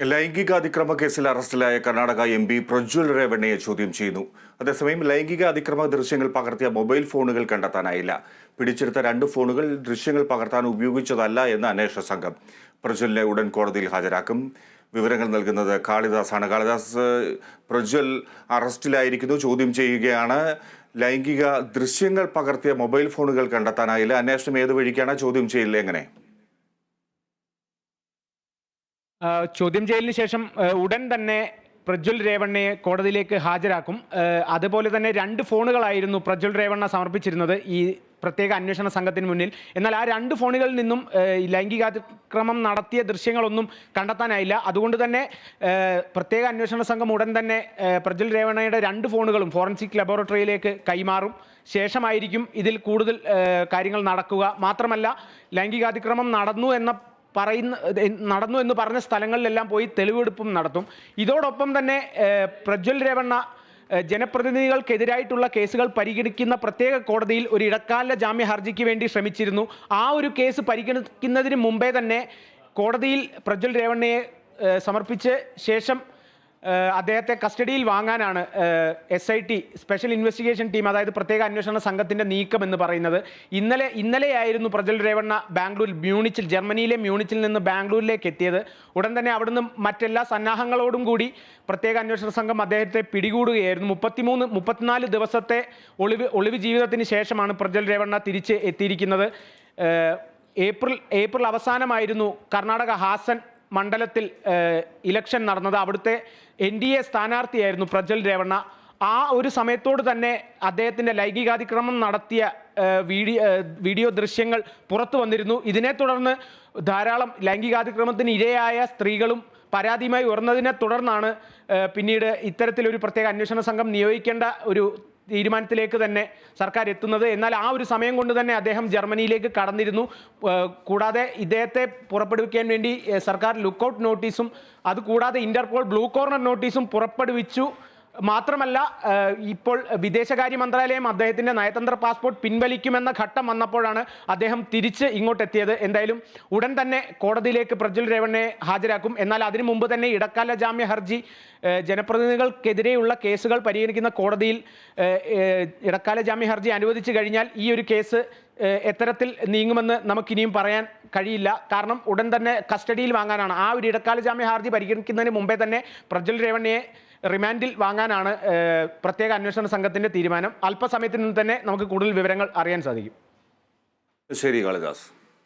ലൈംഗിക കേസിൽ അറസ്റ്റിലായ കർണാടക എം പി പ്രജ്വൽ രേവണ്ണയെ ചോദ്യം ചെയ്യുന്നു. അതേസമയം ലൈംഗിക അതിക്രമ ദൃശ്യങ്ങൾ പകർത്തിയ മൊബൈൽ ഫോണുകൾ കണ്ടെത്താനായില്ല. പിടിച്ചെടുത്ത രണ്ട് ഫോണുകൾ ദൃശ്യങ്ങൾ പകർത്താൻ ഉപയോഗിച്ചതല്ല എന്ന് അന്വേഷണ സംഘം. പ്രജ്വലിനെ ഉടൻ കോടതിയിൽ ഹാജരാക്കും. വിവരങ്ങൾ നൽകുന്നത് കാളിദാസാണ് കാളിദാസ് പ്രജ്വൽ അറസ്റ്റിലായിരിക്കുന്നു. ചോദ്യം ചെയ്യുകയാണ് ലൈംഗിക ദൃശ്യങ്ങൾ പകർത്തിയ മൊബൈൽ ഫോണുകൾ കണ്ടെത്താനായില്ല. അന്വേഷണം ഏത് വഴിക്കാണ്? ചോദ്യം ചെയ്യില്ല എങ്ങനെ ആ, ചോദ്യം ചെയ്യലിന് ശേഷം ഉടൻ തന്നെ പ്രജ്വൽ രേവണ്ണയെ കോടതിയിലേക്ക് ഹാജരാക്കും. അതുപോലെ തന്നെ രണ്ട് ഫോണുകളായിരുന്നു പ്രജ്വൽ രേവണ്ണ സമർപ്പിച്ചിരുന്നത് ഈ പ്രത്യേക അന്വേഷണ സംഘത്തിന് മുന്നിൽ. എന്നാൽ ആ രണ്ട് ഫോണുകളിൽ നിന്നും ലൈംഗികാതിക്രമം നടത്തിയ ദൃശ്യങ്ങളൊന്നും കണ്ടെത്താനായില്ല. അതുകൊണ്ട് തന്നെ പ്രത്യേക അന്വേഷണ സംഘം ഉടൻ തന്നെ പ്രജ്വൽ രേവണ്ണയുടെ രണ്ട് ഫോണുകളും ഫോറൻസിക് ലബോറട്ടറിയിലേക്ക് കൈമാറും. ശേഷമായിരിക്കും ഇതിൽ കൂടുതൽ കാര്യങ്ങൾ നടക്കുക. മാത്രമല്ല ലൈംഗികാതിക്രമം നടന്നു എന്ന പറയുന്ന നടന്നു എന്ന് പറഞ്ഞ സ്ഥലങ്ങളിലെല്ലാം പോയി തെളിവെടുപ്പും നടത്തും. ഇതോടൊപ്പം തന്നെ പ്രജ്വൽ രേവണ്ണ ജനപ്രതിനിധികൾക്കെതിരായിട്ടുള്ള കേസുകൾ പരിഗണിക്കുന്ന പ്രത്യേക കോടതിയിൽ ഒരു ഇടക്കാല ജാമ്യ ഹർജിക്ക് വേണ്ടി ശ്രമിച്ചിരുന്നു. ആ ഒരു കേസ് പരിഗണിക്കുന്നതിന് മുമ്പേ തന്നെ കോടതിയിൽ പ്രജ്വൽ രേവണ്ണയെ സമർപ്പിച്ച ശേഷം അദ്ദേഹത്തെ കസ്റ്റഡിയിൽ വാങ്ങാനാണ് S I T special investigation team അതായത് പ്രത്യേക അന്വേഷണ സംഘത്തിന്റെ നീക്കം എന്ന് പറയുന്നത്. ഇന്നലെ ഇന്നലെയായിരുന്നു പ്രജൽ രേവണ്ണ ബാംഗ്ലൂർ മ്യൂണിച്ചിൽ ജർമ്മനിയിലെ മ്യൂണിച്ചിൽ നിന്ന് ബാംഗ്ലൂരിലേക്ക് എത്തിയത്. ഉടൻ തന്നെ അവിടുന്ന് മറ്റെല്ലാ സന്നാഹങ്ങളോടും കൂടി പ്രത്യേക അന്വേഷണ സംഘം അദ്ദേഹത്തെ പിടികൂടുകയായിരുന്നു. മുപ്പത്തിമൂന്ന് മുപ്പത്തിനാല് ദിവസത്തെ ഒളിവ് ഒളിവ് ജീവിതത്തിന് ശേഷമാണ് പ്രജൽ രേവണ്ണ തിരിച്ച് എത്തിയിരിക്കുന്നത്. ഏപ്രിൽ ഏപ്രിൽ അവസാനമായിരുന്നു കർണാടക ഹാസൻ മണ്ഡലത്തിൽ ഇലക്ഷൻ നടന്നത്. അവിടുത്തെ എൻ ഡി എ സ്ഥാനാർത്ഥിയായിരുന്നു പ്രജ്വൽ രേവണ്ണ. ആ ഒരു സമയത്തോട് തന്നെ അദ്ദേഹത്തിന്റെ ലൈംഗികാതിക്രമം നടത്തിയ വീഡിയോ വീഡിയോ ദൃശ്യങ്ങൾ പുറത്തു വന്നിരുന്നു. ഇതിനെ തുടർന്ന് ധാരാളം ലൈംഗികാതിക്രമത്തിന് ഇരയായ സ്ത്രീകളും പരാതിയുമായി ഉയർന്നതിനെ തുടർന്നാണ് പിന്നീട് ഇത്തരത്തിലൊരു പ്രത്യേക അന്വേഷണ സംഘം നിയോഗിക്കേണ്ട ഒരു തീരുമാനത്തിലേക്ക് തന്നെ സർക്കാർ എത്തുന്നത്. എന്നാൽ ആ ഒരു സമയം കൊണ്ട് തന്നെ അദ്ദേഹം ജർമ്മനിയിലേക്ക് കടന്നിരുന്നു. കൂടാതെ ഇദ്ദേഹത്തെ പുറപ്പെടുവിക്കാൻ വേണ്ടി സർക്കാർ ലുക്കൗട്ട് നോട്ടീസും അതുകൂടാതെ ഇന്റർപോൾ ബ്ലൂ കോർണർ നോട്ടീസും പുറപ്പെടുവിച്ചു. മാത്രമല്ല ഇപ്പോൾ വിദേശകാര്യ മന്ത്രാലയം അദ്ദേഹത്തിന്റെ നയതന്ത്ര പാസ്പോർട്ട് പിൻവലിക്കുമെന്ന ഘട്ടം വന്നപ്പോഴാണ് അദ്ദേഹം തിരിച്ച് ഇങ്ങോട്ടെത്തിയത്. എന്തായാലും ഉടൻ തന്നെ കോടതിയിലേക്ക് പ്രജ്വൽ രേവണ്ണയെ ഹാജരാക്കും. എന്നാൽ അതിനു മുമ്പ് തന്നെ ഇടക്കാല ജാമ്യ ഹർജി ജനപ്രതിനിധികൾക്കെതിരെയുള്ള കേസുകൾ പരിഗണിക്കുന്ന കോടതിയിൽ ഇടക്കാല ജാമ്യ ഹർജി അനുവദിച്ചു കഴിഞ്ഞാൽ ഈ ഒരു കേസ് എത്തരത്തിൽ നീങ്ങുമെന്ന് നമുക്കിനിയും പറയാൻ കഴിയില്ല. കാരണം ഉടൻ തന്നെ കസ്റ്റഡിയിൽ വാങ്ങാനാണ്. ആ ഒരു ഇടക്കാല ജാമ്യ ഹർജി പരിഗണിക്കുന്നതിന് മുമ്പേ തന്നെ പ്രജ്വൽ രേവണ്ണയെ റിമാൻഡിൽ വാങ്ങാനാണ് പ്രത്യേക അന്വേഷണ സംഘത്തിന്റെ തീരുമാനം. അല്പസമയത്തിന് തന്നെ നമുക്ക് കൂടുതൽ വിവരങ്ങൾ അറിയാൻ സാധിക്കും. ശരി കാളിദാസ്.